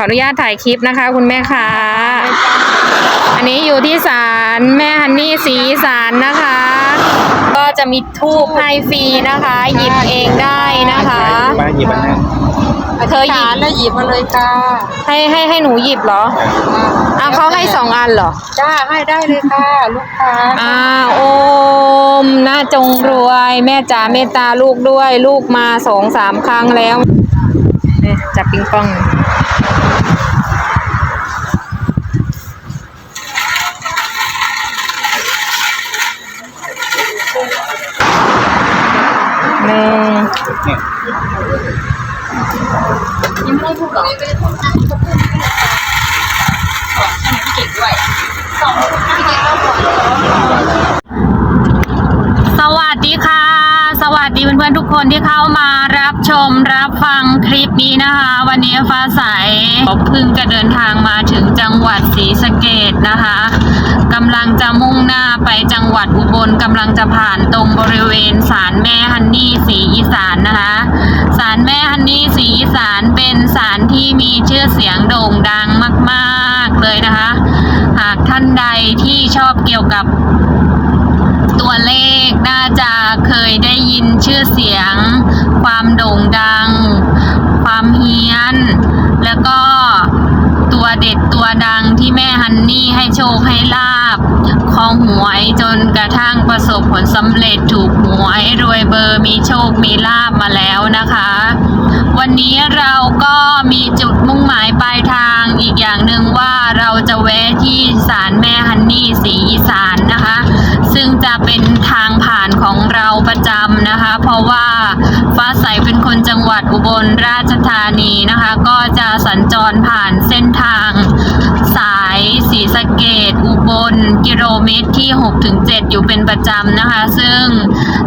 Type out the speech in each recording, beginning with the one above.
ขออนุญาตถ่ายคลิปนะคะ คุณแม่ค้าอันนี้อยู่ที่ศาลแม่ฮันนี่สีสารนะคะ ก็จะมีทูบให้ฟรีนะคะ หยิบเองได้นะคะ มาหยิบอันนั้นเธอหยิบแล้วหยิบมาเลยค่ะให้ให้ให้หนูหยิบเหรออะเขาให้สองอันเหรอ จ้าให้ได้เลยค่ะลูกค้าอ่าโอมหน้าจงรวย แม่จ๋าเมตตาลูกด้วย ลูกมาสองสามครั้งแล้วเนี่ยจับปิงปอง หนึ่งเนี่ยยิ้มได้ถูกหรอสวัสดีค่ะ สวัสดีเพื่อนๆทุกคนที่เข้ามารับชมรับฟังคลิปนี้นะคะ วันนี้ฟ้าใสเพิ่งจะเดินทางมาถึงจังหวัดศรีสะเกดนะคะกำลังจะมุ่งหน้าไปจังหวัดอุบลกำลังจะผ่านตรงบริเวณศาลแม่ฮันนี่ศรีอีสานนะคะศาลแม่ฮันนี่ศรีอีสานเป็นศาลที่มีชื่อเสียงโด่งดังมาก ๆเลยนะคะ หากท่านใดที่ชอบเกี่ยวกับ ตัวเลขน่าจะเคยได้ยินชื่อเสียง ความโด่งดัง ความเฮี้ยน แล้วก็ตัวเด็ดตัวดังที่แม่ฮันนี่ให้โชคให้ลาบคลองหวยจนกระทั่งประสบผลสำเร็จถูกหวยรวยเบอร์มีโชคมีลาบมาแล้วนะคะ วันนี้เราก็มีจุดมุ่งหมายปลายทางอีกอย่างหนึ่งว่าเราจะแวะที่ศาลแม่ฮันนี่ศรีอีสานนะคะ จะเป็นทางผ่านของเราประจำนะคะ เพราะว่าฟ้าใสเป็นคนจังหวัดอุบลราชธานีนะคะ ก็จะสัญจรผ่านเส้นทางสายศรีสะเกดอุบลกิโลเมตรที่ 6-7 อยู่เป็นประจำนะคะ ซึ่ง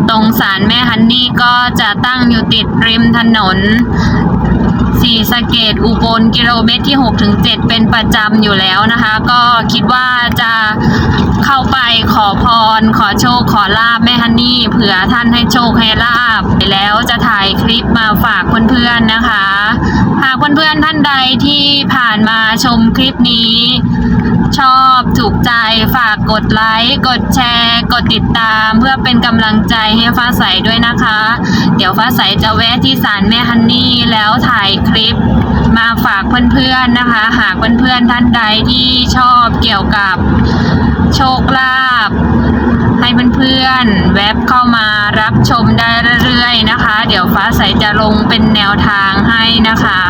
ตรงศาลแม่ฮันนี่ก็จะตั้งอยู่ติดริมถนน สีสะเกตอุบลกิโลเมตรที่ 6 ถึง 7 เป็นประจำอยู่แล้วนะคะ ก็คิดว่าจะเข้าไปขอพร ขอโชค ขอลาบแม่ฮันนี่เผื่อท่านให้โชคให้ลาบไปแล้วจะถ่ายคลิปมาฝากเพื่อนๆนะคะ หากเพื่อนๆท่านใดที่ผ่านมาชมคลิปนี้ ชอบถูกใจฝากกดไลค์กดแชร์ กดติดตามเพื่อเป็นกำลังใจให้ฟ้าใสด้วยนะคะ เดี๋ยวฟ้าใสจะแวะที่ศาลแม่ฮันนี่แล้วถ่ายคลิปมาฝากเพื่อนๆนะคะ หากเพื่อนๆท่านใดที่ชอบเกี่ยวกับโชคลาภให้เพื่อนๆแวบเข้ามารับชมได้เรื่อยๆนะคะ เดี๋ยวฟ้าใสจะลงเป็นแนวทางให้นะคะ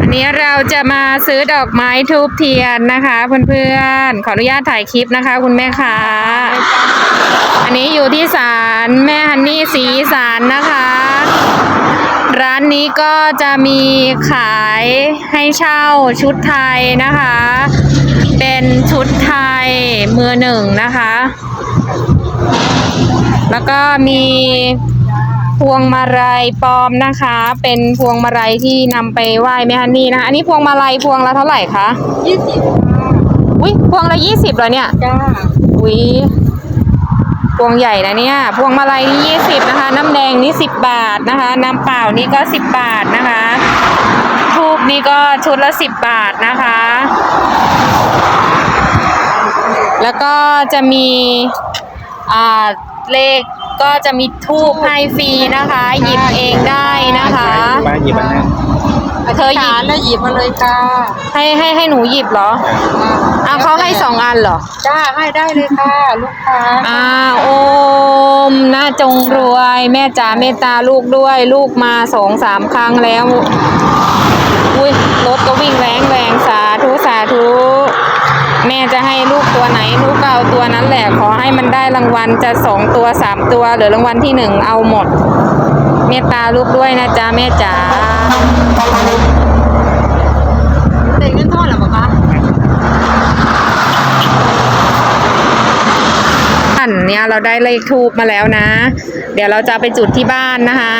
อันนี้เราจะมาซื้อดอกไม้ทูบเทียนนะคะ เพื่อนๆ ขออนุญาตถ่ายคลิปนะคะ คุณแม่ค้า อันนี้อยู่ที่ศาลแม่ฮันนี่สีสารนะคะ ร้านนี้ก็จะมีขายให้เช่าชุดไทยนะคะ เป็นชุดไทยมือหนึ่งนะคะ แล้วก็มีพวงมาลัยปลอมนะคะ เป็นพวงมาลัยที่นำไปไหว้แม่ฮันนี่นะคะ อันนี้พวงมาลัยพวงละเท่าไหร่คะยี่สิบอุ้ยพวงละยี่สิบเหรอเนี่ยจ้าอุ้ย พวงใหญ่นะเนี่ย พวงมาลัยนี่ยี่สิบนะคะ น้ำแดงนี่สิบบาทนะคะ น้ำเปล่านี่ก็สิบบาทนะคะ ทูบนี่ก็ชุดละสิบบาทนะคะ แล้วก็จะมีอ่าเลขก็จะมีทูบให้ฟรีนะคะ หยิบเองได้นะคะมาหยิบอันนั้น เธอหยิบแล้วหยิบมาเลยค่ะให้ให้ให้หนูหยิบเหรออะเขาให้สองอันเหรอจ้าให้ได้เลยค่ะลูกค้าอ่าโอมหน้าจงรวย แม่จ๋าเมตตาลูกด้วย ลูกมาสองสามครั้งแล้วอุ้ยรถก็วิ่งแรงแรงสาธุสาธุแม่จะให้ลูกตัวไหนลูกก็เอาตัวนั้นแหละขอให้มันได้รางวัลจะสองตัวสามตัวหรือรางวัลที่หนึ่งเอาหมด เมตตาลูกด้วยนะจ๊ะแม่จ๋าเด็กเงินทอดหรอปะคะอันเนี่ยเราได้เลขทูบมาแล้วนะ เดี๋ยวเราจะไปจุดที่บ้านนะคะ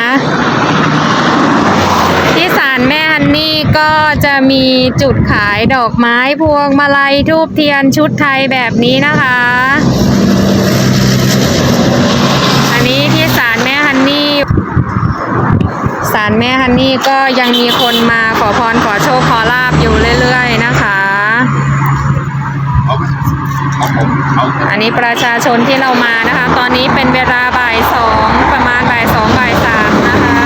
ที่ศาลแม่ฮันนี่ก็จะมีจุดขายดอกไม้พวงมาลัยทูบเทียนชุดไทยแบบนี้นะคะ อันนี้ที่ ศาลแม่ฮันนี่ารแม่ฮันนี่ก็ยังมีคนมาขอพรขอโชคขอลาบอยู่เรื่อยๆนะคะ อันนี้ประชาชนที่เรามานะคะ ตอนนี้เป็นเวลาบ่ายสองประมาณบ่ายสองบ่ายสามนะคะ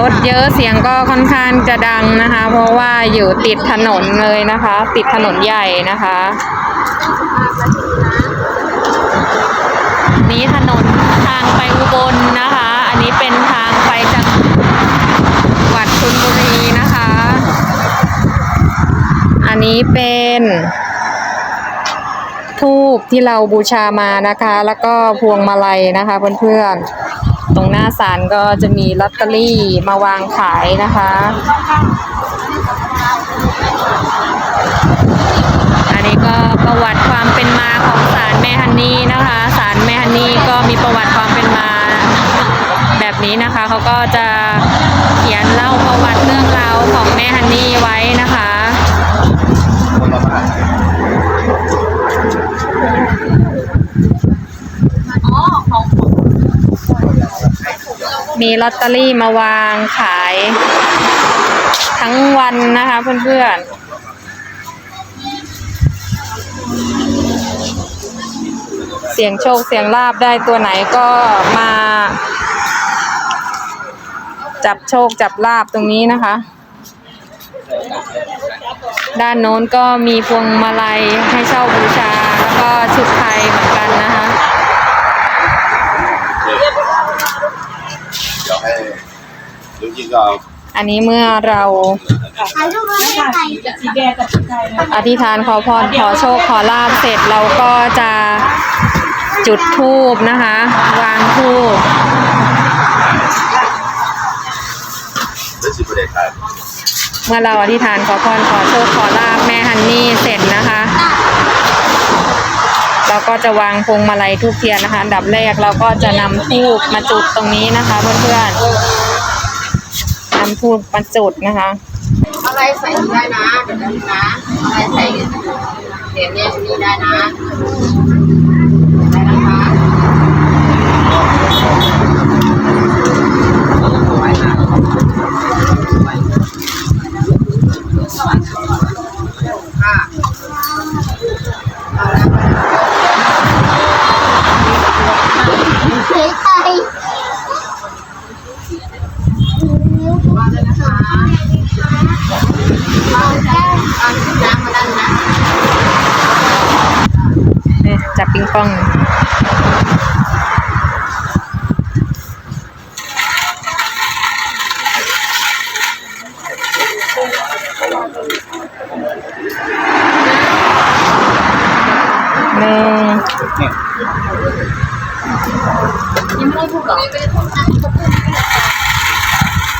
รถเยอะเสียงก็ค่อนข้างจะดังนะคะ เพราะว่าอยู่ติดถนนเลยนะคะ ติดถนนใหญ่นะคะ นี้เป็นทูบที่เราบูชามานะคะ แล้วก็พวงมาลัยนะคะเพื่อนๆ ตรงหน้าศาลก็จะมีลอตเตอรี่มาวางขายนะคะ อันนี้ก็ประวัติความเป็นมาของศาลแม่ฮันนี่นะคะศาลแม่ฮันนี่ก็มีประวัติความเป็นมาแบบนี้นะคะเขาก็จะเขียนเล่าประวัติเรื่องราวของแม่ฮันนี่ไว้นะคะ คนละบาท มีลอตเตอรี่มาวางขาย ทั้งวันนะคะเพื่อนๆเสียงโชคเสียงลาบได้ตัวไหนก็มา จับโชคจับลาบตรงนี้นะคะ ด้านโน้นก็มีพวงมาลัยให้เช่าบูชา แล้วก็ชุดไทยเหมือนกันนะคะ เดี๋ยวให้จริงๆก็เอาอันนี้เมื่อเราอธิษฐานขอพรขอโชคขอลาบเสร็จเราก็จะจุดธูปนะคะ วางธูปได้สิบประเด็นครับเมื่อเราอธิษฐานขอพรขอโชคขอลาบแม่ฮันนี่เสร็จนะคะ เราก็จะวางพวงมาลัยทูบเทียนนะคะอันดับแรกเราก็จะนำธูปมาจุดตรงนี้นะคะเพื่อนๆ นำธูประจุดนะคะ อะไรใส่ได้นะเดี๋ยวนี้นะอะไรใส่เดี๋ยวนี้นี่ได้นะได้นะคะเนี่ย หนึ่งยังไม่ได้พูดหรอไม่ได้พูดนะเขาพูด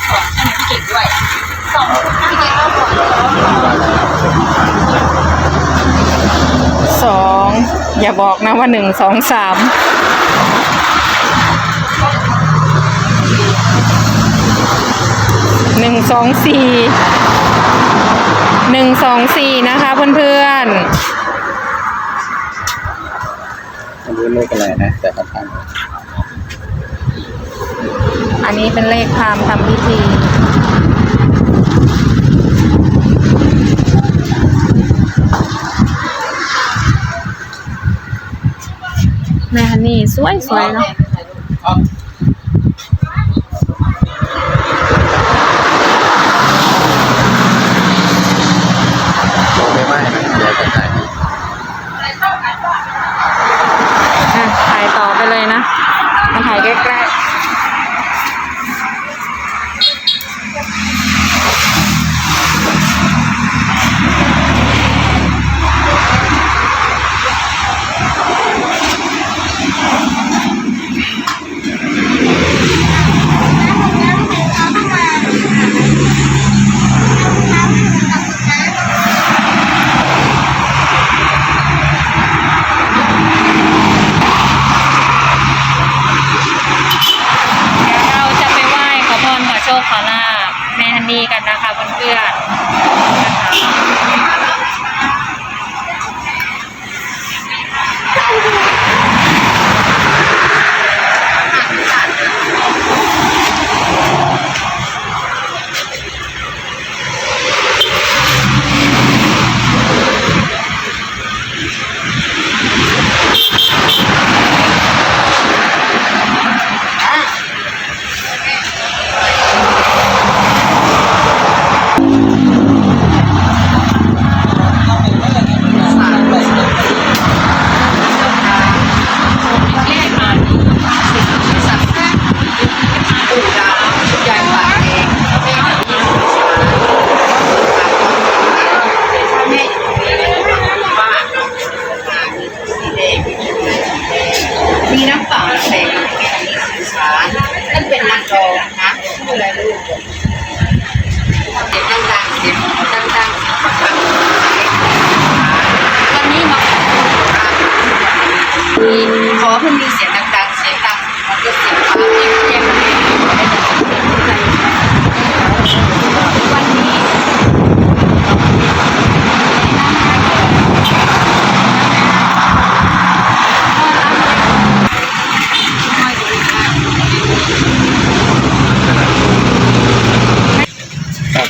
สองอันนี้พี่เก่งด้วยสองพี่เก่งเอาก่อนสองอย่าบอกนะว่าหนึ่งสองสามหนึ่งสองสี่หนึ่งสองสี่นะคะเพื่อนไเลขอะไรนะ แต่ประธานอันนี้เป็นเลขพามทำพิธีแม่ฮันนี่สวยสวยๆเนาะ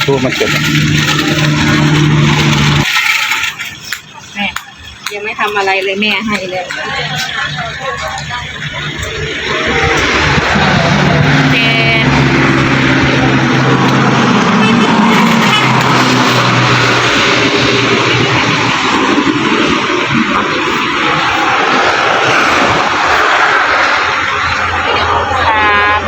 ทูบมาเก็บแม่ยังไม่ทำอะไรเลยแม่ให้เลยเจนสาม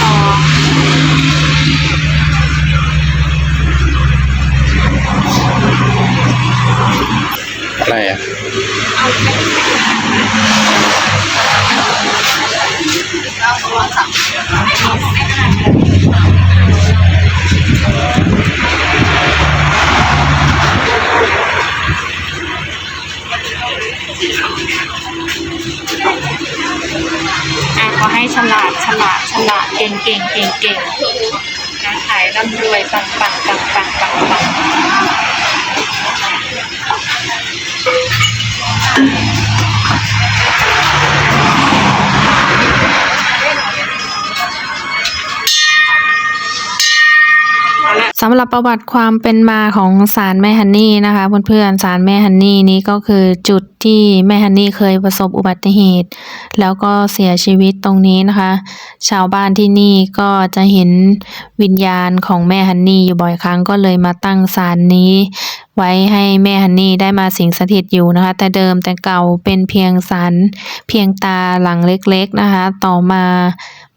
สอง อะไรอะ อะขอให้ฉลาดฉลาดฉลาดเก่งเก่งเก่งเก่งการขายร่ำรวยปังปังปังปังปังปัง สำหรับประวัติความเป็นมาของศาลแม่ฮันนี่นะคะเพื่อนๆศาลแม่ฮันนี่นี้ก็คือจุดที่แม่ฮันนี่เคยประสบอุบัติเหตุ แล้วก็เสียชีวิตตรงนี้นะคะ ชาวบ้านที่นี่ก็จะเห็นวิญญาณของแม่ฮันนี่อยู่บ่อยครั้งก็เลยมาตั้งศาลนี้ ไว้ให้แม่ฮันนี่ได้มาสิงสถิตอยู่นะคะ แต่เดิมแต่เก่าเป็นเพียงศาลเพียงตาหลังเล็กๆนะคะ ต่อมา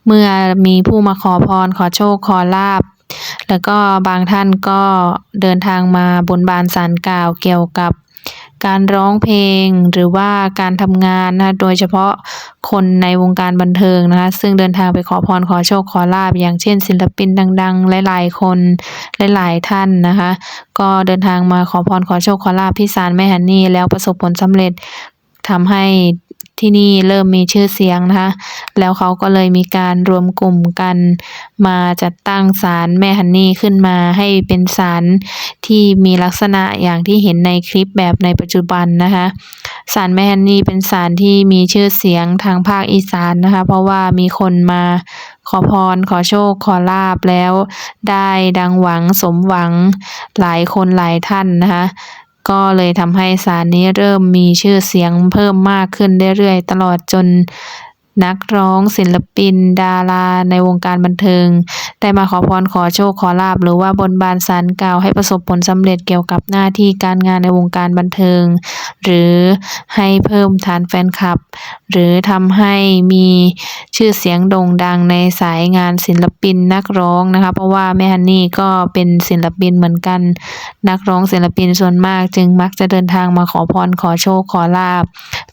เมื่อมีผู้มาขอพรขอโชคขอลาบ แล้วก็บางท่านก็เดินทางมาบนบานสารกล่าวเกี่ยวกับการร้องเพลงหรือว่าการทำงานนะโดยเฉพาะคนในวงการบันเทิงนะคะซึ่งเดินทางไปขอพรขอโชคขอลาบอย่างเช่น ศิลปินดัง ๆ หลายๆ คนหลายๆท่านนะคะ ก็เดินทางมาขอพรขอโชคขอลาบที่ศาลแม่ฮันนี่แล้วประสบผลสำเร็จทำให้ ที่นี่เริ่มมีชื่อเสียงนะคะ แล้วเขาก็เลยมีการรวมกลุ่มกันมาจัดตั้งศาลแม่ฮันนี่ขึ้นมาให้เป็นศาลที่มีลักษณะอย่างที่เห็นในคลิปแบบในปัจจุบันนะคะศาลแม่ฮันนี่เป็นศาลที่มีชื่อเสียงทางภาคอีสานนะคะ เพราะว่ามีคนมาขอพรขอโชคขอลาบแล้ว ได้ดังหวังสมหวังหลายคนหลายท่านนะคะ ก็เลยทำให้ศาลนี้เริ่มมีชื่อเสียงเพิ่มมากขึ้นเรื่อยๆ ตลอดจนนักร้องศิลปิน ดาราในวงการบันเทิง ได้มาขอพรขอโชคขอลาบหรือว่าบนบานสารกล่าวให้ประสบผลสำเร็จเกี่ยวกับหน้าที่การงานในวงการบันเทิง หรือให้เพิ่มฐานแฟนคลับ หรือทำให้มีชื่อเสียงโด่งดังในสายงานศิลปินนักร้องนะคะ เพราะว่าแม่ฮันนี่ก็เป็นศิลปินเหมือนกัน นักร้องศิลปินส่วนมาก จึงมักจะเดินทางมาขอพรขอโชคขอลาบ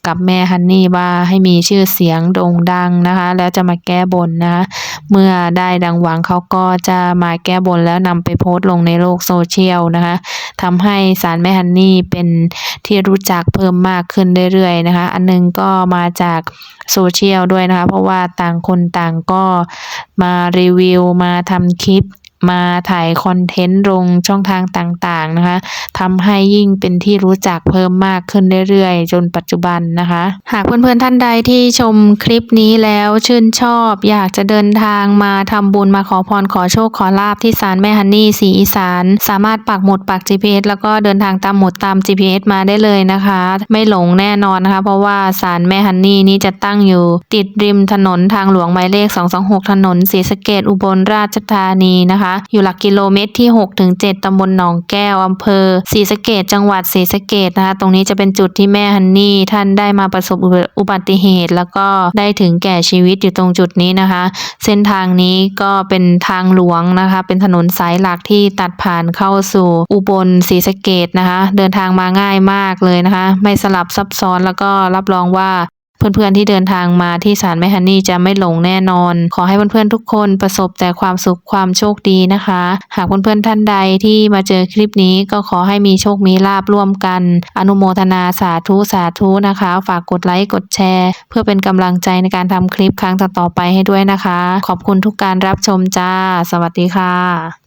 กับแม่ฮันนี่ว่าให้มีชื่อเสียงโด่งดังนะคะ แล้วจะมาแก้บนนะะเมื่อได้ดังหวังเขาาก็จะมาแก้บนแล้วนำไปโพสต์ลงในโลกโซเชียลนะคะทำให้สารแม่ฮันนี่เป็นที่รู้จักเพิ่มมากขึ้นเรื่อยๆนะคะ อันหนึงก็มาจากโซเชียลด้วยนะคะ เพราะว่าต่างคนต่างก็มารีวิวมาทำคลิป มาถ่ายคอนเทนต์ลงช่องทางต่างๆนะคะทำให้ยิ่งเป็นที่รู้จักเพิ่มมากขึ้นเรื่อยๆ จนปัจจุบันนะคะ หากเพื่อนๆท่านใดที่ชมคลิปนี้แล้วชื่นชอบ อยากจะเดินทางมาทำบุญมาขอพรขอโชคขอลาบที่ศาลแม่ฮันนี่สีอีสาน สามารถปักหมุดปัก GPS แล้วก็เดินทางตามหมุดตาม GPS มาได้เลยนะคะ ไม่หลงแน่นอนนะคะ เพราะว่าศาลแม่ฮันนี่นี้จะตั้งอยู่ ติดริมถนนทางหลวงหมายเลข 226 ถนนศรีสะเกดอุบลราชธานีนะคะอยู่หลักกิโลเมตรที่6ถึง7ตำบลหนองแก้วอำเภอศรีสะเกดจังหวัดศรีสะเกดนะคะ ตรงนี้จะเป็นจุดที่แม่ฮันนี่ท่านได้มาประสบอุบัติเหตุ แล้วก็ได้ถึงแก่ชีวิตอยู่ตรงจุดนี้นะคะ เส้นทางนี้ก็เป็นทางหลวงนะคะ เป็นถนนสายหลักที่ตัดผ่านเข้าสู่อุบลศรีสะเกดนะคะ เดินทางมาง่ายมากเลยนะคะ ไม่สลับซับซ้อนแล้วก็รับรองว่า เพื่อนๆที่เดินทางมาที่ศาลแม่ฮันนี่จะไม่หลงแน่นอน ขอให้เพื่อนๆทุกคนประสบแต่ความสุขความโชคดีนะคะ หากเพื่อนๆท่านใดที่มาเจอคลิปนี้ก็ขอให้มีโชคมีลาบร่วมกัน อนุโมทนาสาธุสาธุนะคะ ฝากกดไลค์กดแชร์ เพื่อเป็นกำลังใจในการทำคลิปครั้งต่อๆไปให้ด้วยนะคะ ขอบคุณทุกการรับชมจ้า สวัสดีค่ะ